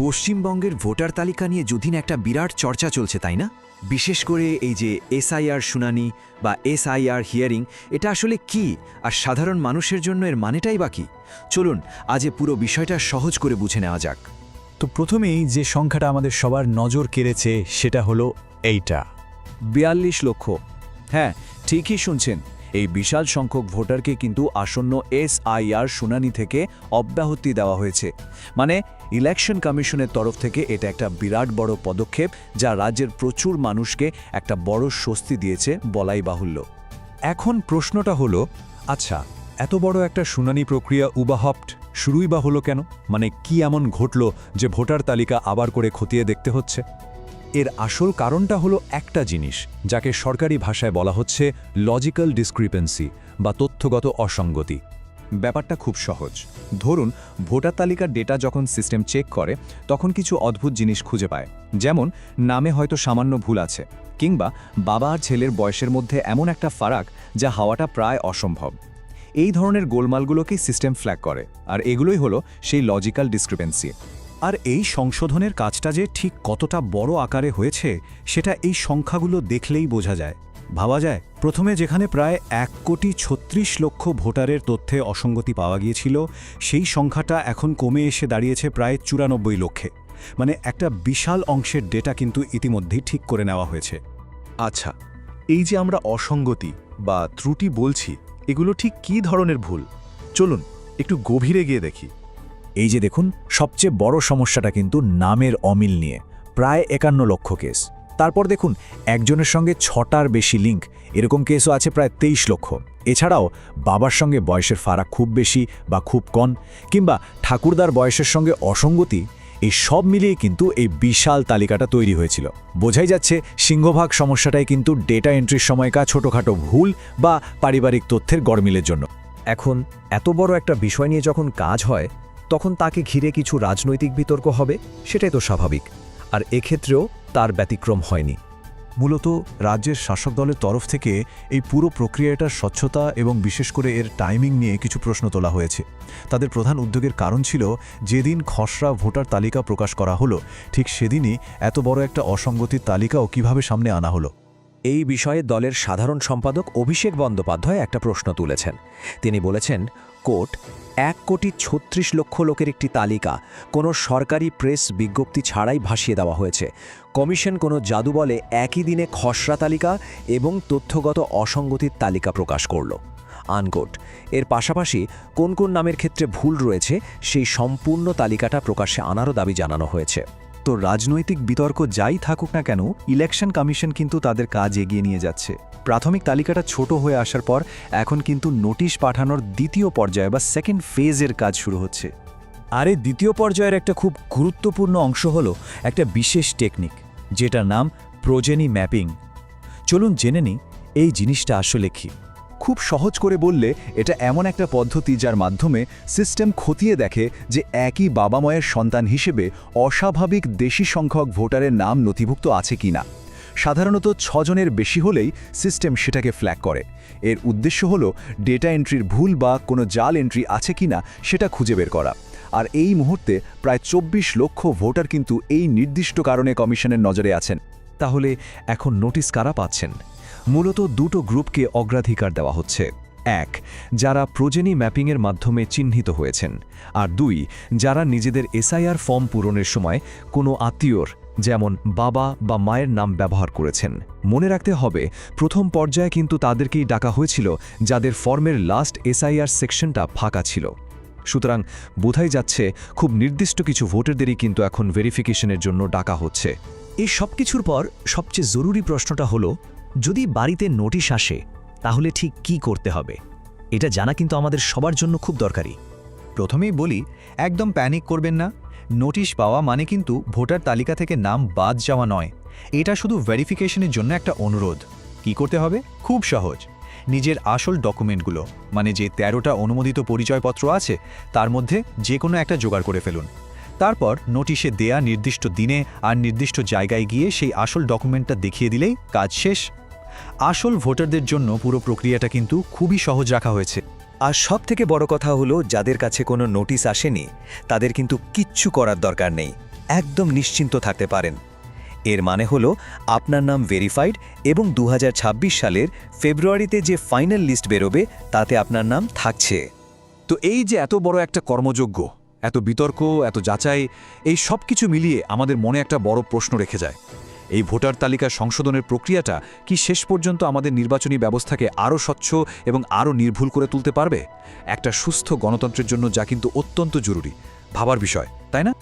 পশ্চিমবঙ্গের ভোটার তালিকা নিয়ে যদিন একটা বিরাট চর্চা চলছে, তাই না? বিশেষ করে এই যে এসআইআর শুনানি বা এসআইআর হিয়ারিং, এটা আসলে কি? আর সাধারণ মানুষের জন্য এর মানেটাই বাকি চলুন, আজ পুরো বিষয়টা সহজ করে বুঝে নেওয়া যাক। তো প্রথমেই যে সংখ্যাটা আমাদের সবার নজর কেড়েছে, সেটা হলো এইটা। বিয়াল্লিশ লক্ষ। হ্যাঁ ঠিকই শুনছেন। এই বিশাল সংখ্যক ভোটারকে কিন্তু আসন্ন এসআইআর শুনানি থেকে অব্যাহতি দেওয়া হয়েছে। মানে ইলেকশন কমিশনের তরফ থেকে এটা একটা বিরাট বড় পদক্ষেপ, যা রাজ্যের প্রচুর মানুষকে একটা বড় স্বস্তি দিয়েছে বলাই বাহুল্য। এখন প্রশ্নটা হলো আচ্ছা এত বড় একটা শুনানি প্রক্রিয়া উবাহপ্ট শুরুই বা হলো কেন? মানে কি এমন ঘটল যে ভোটার তালিকা আবার করে খতিয়ে দেখতে হচ্ছে? এর আসল কারণটা হলো একটা জিনিস, যাকে সরকারি ভাষায় বলা হচ্ছে লজিক্যাল ডিসক্রিপেন্সি বা তথ্যগত অসঙ্গতি। ব্যাপারটা খুব সহজ। ধরুন, ভোটার তালিকার ডেটা যখন সিস্টেম চেক করে, তখন কিছু অদ্ভুত জিনিস খুঁজে পায়। যেমন, নামে হয়তো সামান্য ভুল আছে, কিংবা বাবা আর ছেলের বয়সের মধ্যে এমন একটা ফারাক যা হওয়াটা প্রায় অসম্ভব। এই ধরনের গোলমালগুলোকেই সিস্টেম ফ্ল্যাগ করে, আর এগুলোই হলো সেই লজিক্যাল ডিসক্রিপেন্সি আর এই সংশোধনের কাজটা যে ঠিক কতটা বড় আকারে হয়েছে, সেটা এই সংখ্যাগুলো দেখলেই বোঝা যায়। ভাবা যায়, প্রথমে যেখানে প্রায় এক কোটি ছত্রিশ লক্ষ ভোটারের তথ্যে অসঙ্গতি পাওয়া গিয়েছিল, সেই সংখ্যাটা এখন কমে এসে দাঁড়িয়েছে প্রায় চুরানব্বই লক্ষে। মানে একটা বিশাল অংশের ডেটা কিন্তু ইতিমধ্যেই ঠিক করে নেওয়া হয়েছে। আচ্ছা এই যে আমরা অসঙ্গতি বা ত্রুটি বলছি, এগুলো ঠিক কী ধরনের ভুল? চলুন, একটু গভীরে গিয়ে দেখি। এই যে দেখুন, সবচেয়ে বড় সমস্যাটা কিন্তু নামের অমিল নিয়ে, প্রায় একান্ন লক্ষ কেস। তারপর দেখুন, একজনের সঙ্গে ছটার বেশি লিঙ্ক, এরকম কেসও আছে প্রায় তেইশ লক্ষ। এছাড়াও, বাবার সঙ্গে বয়সের ফারাক খুব বেশি বা খুব কম, কিংবা ঠাকুরদার বয়সের সঙ্গে অসঙ্গতি, এই সব মিলিয়ে কিন্তু এই বিশাল তালিকাটা তৈরি হয়েছিল। বোঝাই যাচ্ছে, সিংহভাগ সমস্যাটাই কিন্তু ডেটা এন্ট্রির সময়কার ছোটোখাটো ভুল বা পারিবারিক তথ্যের গড়মিলের জন্য। এখন, এত বড় একটা বিষয় নিয়ে যখন কাজ হয় তখন তাকে ঘিরে কিছু রাজনৈতিক বিতর্ক হবে, সেটাই তো স্বাভাবিক। আর এক্ষেত্রেও তার ব্যতিক্রম হয়নি। মূলত রাজ্যের শাসক দলের তরফ থেকে এই পুরো প্রক্রিয়াটার স্বচ্ছতা এবং বিশেষ করে এর টাইমিং নিয়ে কিছু প্রশ্ন তোলা হয়েছে। তাদের প্রধান উদ্যোগের কারণ ছিল, যেদিন খসড়া ভোটার তালিকা প্রকাশ করা হলো, ঠিক সেদিনই এত বড় একটা অসঙ্গতির তালিকাও কীভাবে সামনে আনা হলো। এই বিষয়ে দলের সাধারণ সম্পাদক অভিষেক বন্দ্যোপাধ্যায় একটা প্রশ্ন তুলেছেন। তিনি বলেছেন, কোর্ট, এক কোটি ছত্রিশ লক্ষ লোকের একটি তালিকা, কোনো সরকারি প্রেস বিজ্ঞপ্তি ছাড়াই ভাসিয়ে দেওয়া হয়েছে। কমিশন কোনো জাদু বলে একই দিনে খসড়া তালিকা এবং তথ্যগত অসঙ্গতির তালিকা প্রকাশ করল। আনকোট, এর পাশাপাশি কোন কোন নামের ক্ষেত্রে ভুল রয়েছে, সেই সম্পূর্ণ তালিকাটা প্রকাশ্যে আনারও দাবি জানানো হয়েছে। তো রাজনৈতিক বিতর্ক যাই থাকুক না কেন ইলেকশন কমিশন কিন্তু তাদের কাজ এগিয়ে নিয়ে যাচ্ছে। প্রাথমিক তালিকাটা ছোট হয়ে আসার পর এখন কিন্তু নোটিশ পাঠানোর দ্বিতীয় পর্যায়ে বা সেকেন্ড ফেজের কাজ শুরু হচ্ছে। আরে, দ্বিতীয় পর্যায়ের একটা খুব গুরুত্বপূর্ণ অংশ হলো একটা বিশেষ টেকনিক যেটার নাম প্রোজেনি ম্যাপিং। চলুন জেনে নিই এই জিনিসটা আসলে কী। খুব সহজ করে বললে, এটা এমন একটা পদ্ধতি যার মাধ্যমে সিস্টেম খতিয়ে দেখে যে একই বাবা মায়ের সন্তান হিসেবে অস্বাভাবিক দেশি সংখ্যক ভোটারের নাম নথিভুক্ত আছে কিনা সাধারণত ছজনের বেশি হলেই সিস্টেম সেটাকে ফ্ল্যাগ করে। এর উদ্দেশ্য হল ডেটা এন্ট্রির ভুল বা কোনো জাল এন্ট্রি আছে কিনা সেটা খুঁজে বের করা। আর এই মুহূর্তে প্রায় চব্বিশ লক্ষ ভোটার কিন্তু এই নির্দিষ্ট কারণে কমিশনের নজরে আছেন। তাহলে এখন নোটিশ কারা পাচ্ছেন? মূলত দুটো গ্রুপকে অগ্রাধিকার দেওয়া হচ্ছে। এক, যারা প্রজেনি ম্যাপিংয়ের মাধ্যমে চিহ্নিত হয়েছেন। আর দুই, যারা নিজেদের এসআইআর ফর্ম পূরণের সময় কোনো আত্মীয়র, যেমন বাবা বা মায়ের নাম ব্যবহার করেছেন। মনে রাখতে হবে, প্রথম পর্যায়ে কিন্তু তাদেরকেই ডাকা হয়েছিল, যাদের ফর্মের লাস্ট এসআইআর সেকশনটা ফাঁকা ছিল। সুতরাং বোঝাই যাচ্ছে, খুব নির্দিষ্ট কিছু ভোটারদেরই কিন্তু এখন ভেরিফিকেশনের জন্য ডাকা হচ্ছে। এই সব কিছুর পর সবচেয়ে জরুরি প্রশ্নটা হলো যদি বাড়িতে নোটিশ আসে, তাহলে ঠিক কি করতে হবে? এটা জানা কিন্তু আমাদের সবার জন্য খুব দরকারি। প্রথমেই বলি, একদম প্যানিক করবেন না। নোটিশ পাওয়া মানে কিন্তু ভোটার তালিকা থেকে নাম বাদ যাওয়া নয়। এটা শুধু ভেরিফিকেশনের জন্য একটা অনুরোধ। কি করতে হবে? খুব সহজ। নিজের আসল ডকুমেন্টগুলো মানে যে তেরোটা অনুমোদিত পরিচয়পত্র আছে, তার মধ্যে যে কোনো একটা জোগাড় করে ফেলুন। তারপর নোটিশে দেয়া নির্দিষ্ট দিনে আর নির্দিষ্ট জায়গায় গিয়ে সেই আসল ডকুমেন্টটা দেখিয়ে দিলেই কাজ শেষ। আসল ভোটারদের জন্য পুরো প্রক্রিয়াটা কিন্তু খুবই সহজ রাখা হয়েছে। আর সব থেকে বড় কথা হলো, যাদের কাছে কোনো নোটিশ আসেনি, তাদের কিন্তু কিচ্ছু করার দরকার নেই। একদম নিশ্চিন্ত থাকতে পারেন। এর মানে হলো, আপনার নাম ভেরিফাইড এবং দু হাজার ছাব্বিশ সালের ফেব্রুয়ারিতে যে ফাইনাল লিস্ট বেরোবে, তাতে আপনার নাম থাকছে। তো এই যে এত বড় একটা কর্মযোগ্য এত বিতর্ক, এত যাচাই, এই সব কিছু মিলিয়ে আমাদের মনে একটা বড় প্রশ্ন রেখে যায়। এই ভোটার তালিকা সংশোধনের প্রক্রিয়াটা কি শেষ পর্যন্ত আমাদের নির্বাচনী ব্যবস্থাকে আরও স্বচ্ছ এবং আরও নির্ভুল করে তুলতে পারবে? একটা সুস্থ গণতন্ত্রের জন্য যা কিন্তু অত্যন্ত জরুরি। ভাবার বিষয়, তাই না?